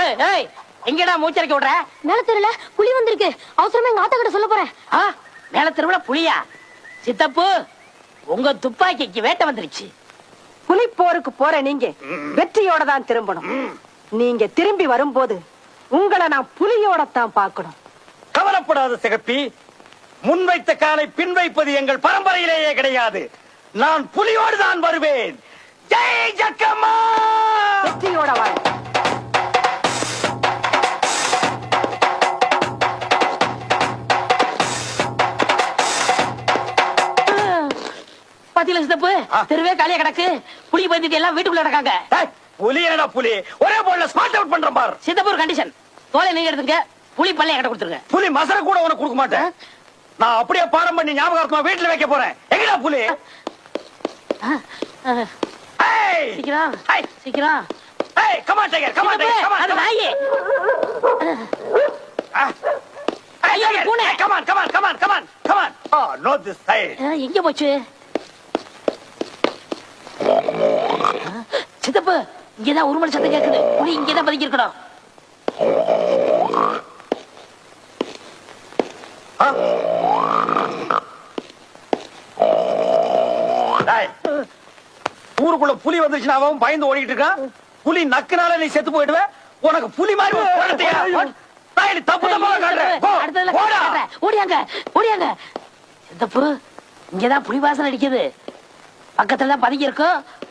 ஏய், ஏய், எங்கடா மூச்சரைக்க விடுற? மேல தெரியல புலி வந்திருக்கு. அவசரமா எங்க ஆத்தா கிட்ட சொல்ல போறேன். மேல திருவிழா புலியா? சித்தப்பு உங்க துப்பாக்கிக்கு வேட்டை வந்துருச்சு. புலிப்போருக்கு போற நீங்க வெற்றியோட தான் திரும்பணும். நீங்க திரும்பி வரும்போது உங்களை நான் புலியோட தான் பார்க்கணும். கவலைப்படாத சிகப்பி முன்வைத்த காலை பின் வைப்பது எங்கள் பரம்பரையிலேயே கிடையாது. நான் புலியோடு தான் வருவேன். ஜெய் ஜக்கம்மா! வெற்றியோட வாழ. பாத்தீங்களா சித்தப்பு. தெருவே காலியா கிடக்கு. புலி பயந்துட்டு எல்லாம் வீட்டுக்குள்ள கிடக்காங்க புலி என்னடா புலி? ஒரே போல ஸ்மார்ட் அவுட் பண்றேன் பார். சித்தப்பு ஒரு கண்டிஷன் தோலை நீங்க எடுத்துங்க புலி பல்லைய கிட்ட கொடுத்துருங்க. புலி மசர கூட உனக்கு கொடுக்க மாட்டேன். நான் அப்படியே பாடம் பண்ணி ஞாபகார்த்தமா வீட்டுல வைக்க போறேன். எங்கடா புலி? சீக்கிரம். சீக்கிரம். ஏய் on tiger சித்தப்பு, come on அது நாயி ஐயோ, பூனை. side. ஆ, எங்க போச்சு ஆ, சித்தப்பு இங்கதான் ஒரு மணி சத்தம் கேக்குது. புலி இங்கதான் இருக்கணும் டேய், ஊருக்குள்ள புலி வந்துருச்சுன்னா அவன் பயந்து ஓடிட்டு இருக்கான். புலி நக்குனால நீ செத்து போயிடுவ. உனக்கு புலி மாதிரி தப்பு. ஓடியாங்க ஓடியாங்க சித்தப்பு இங்கதான் புலி வாசனை அடிக்குது. பக்கத்துல தான் பதுங்கி இருக்கும்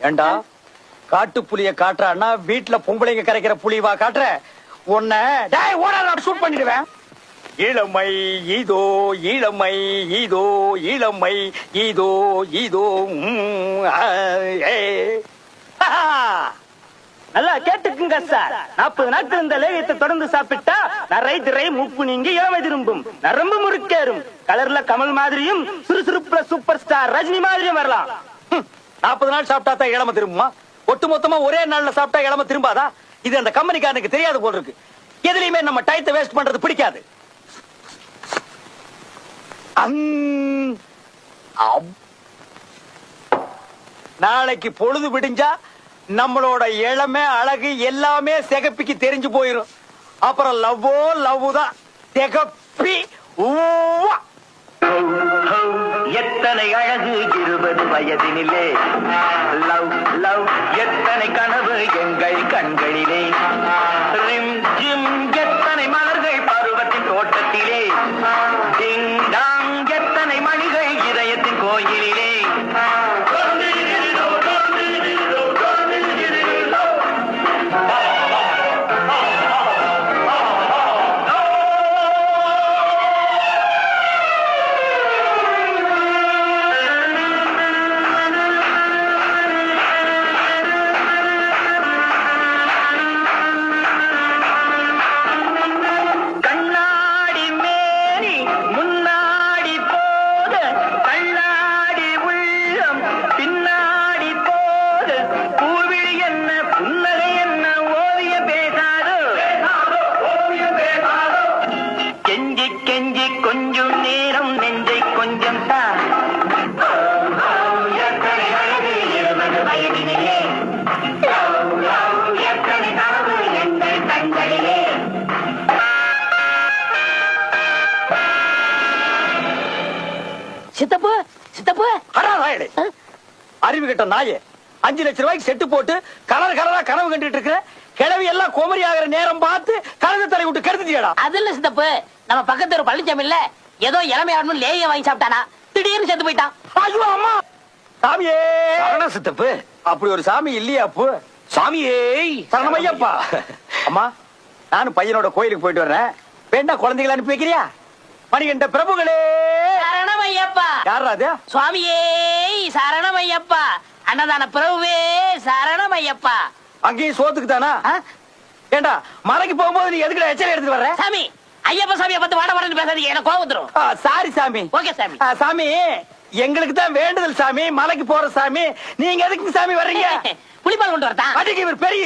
ஏண்டா? காட்டு புலிய காட்டுறான்னா வீட்டுல பொம்பளைங்க கரைக்கிற புலிவா காட்டுற? உன்னை டேய் ஓடாத ஷூட் பண்ணிடுவேன். இளமை இதோ இளமை இதோ இளமை இதோ இதோ! நல்லா கேட்டுக்குங்க சார். நாற்பது நாட்கள் இந்த லேகியத்தை தொடர்ந்து சாப்பிட்டா நரை திரை மூப்பு நீங்கி இளமை திரும்பும். நரம்பு முறுக்கேறும். கலர்ல கமல் மாதிரியும் சுறுசுறுப்புல சூப்பர் ஸ்டார் ரஜினி மாதிரியும் வரலாம். நாற்பது நாள் சாப்பிட்டா தான் இளம திரும்புமா? ஒட்டு மொத்தமா ஒரே நாள்ல சாப்பிட்டா இளம திரும்பாதா? இது அந்த கம்பெனிக்காரனுக்கு தெரியாது போல் இருக்கு. எதுலயுமே நம்ம டயத்தை வேஸ்ட் பண்றது பிடிக்காது. நாளைக்கு பொழுது விடிஞ்சா நம்மளோட இளமை அழகு எல்லாமே சிகப்பிக்கு தெரிஞ்சு போயிரும். அப்புறம் லவ்வோ லவ் தான். சிகப்பி எத்தனை அழகு வயதினிலே. லவ் லவ் எத்தனை கனவு எங்கள் கண்களிலே. சித்தப்பு சித்தப்பு. அடா நாயடே. அறிவு கெட்ட நாயே. அஞ்சு லட்சம் ரூபாய்க்கு செட்டு போட்டு கலர் கலரா கனவு கண்டுட்டு இருக்கிற கிழவி எல்லாம் கோமரி ஆகிற நேரம் பார்த்து கலந்து தலை விட்டு கெடுத்துட்டியடா. அது இல்ல சித்தப்பு. நம்ம பக்கத்து ஒரு பழனிசாமி இல்ல ஏதோ இளமை ஆடணும் லேய வாங்கி சாப்பிட்டானா. திடீர்னு செத்து போயிட்டான். ஐயோ அம்மா. சாமியே. சித்தப்பு. அப்படி ஒரு சாமி இல்லையா அப்பு? சாமியே. சரணமையப்பா அம்மா நானும் பையனோட கோயிலுக்கு போயிட்டு வர்றேன். வேண்டா குழந்தைகளை அனுப்பி வைக்கிறியா? மணிகண்ட பிரபுகளே! சரணம் ஐயப்பா யாரா அது? சுவாமியே சரணம் ஐயப்பா அன்னதான பிரபுவே சரணம் ஐயப்பா அங்கேயும் சோத்துக்கு தானா? ஏண்டா மலைக்கு போகும்போது நீ எதுக்குடா எச்சரிக்கை எடுத்துட்டு வர்ற? சாமி ஐயப்ப சாமியை பார்த்து வாட வாடன்னு பேசாதீங்க எனக்கு கோவம் வந்துரும். சாரி சாமி. ஓகே சாமி. சாமி எங்களுக்கு தான் வேண்டுதல் சாமி மலைக்கு போற சாமி. நீங்க எதுக்கு சாமி வர்றீங்க? புலிப்பால் கொண்டு வரதா அதுக்கு இவர் பெரிய.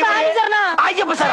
ஐயப்ப சார்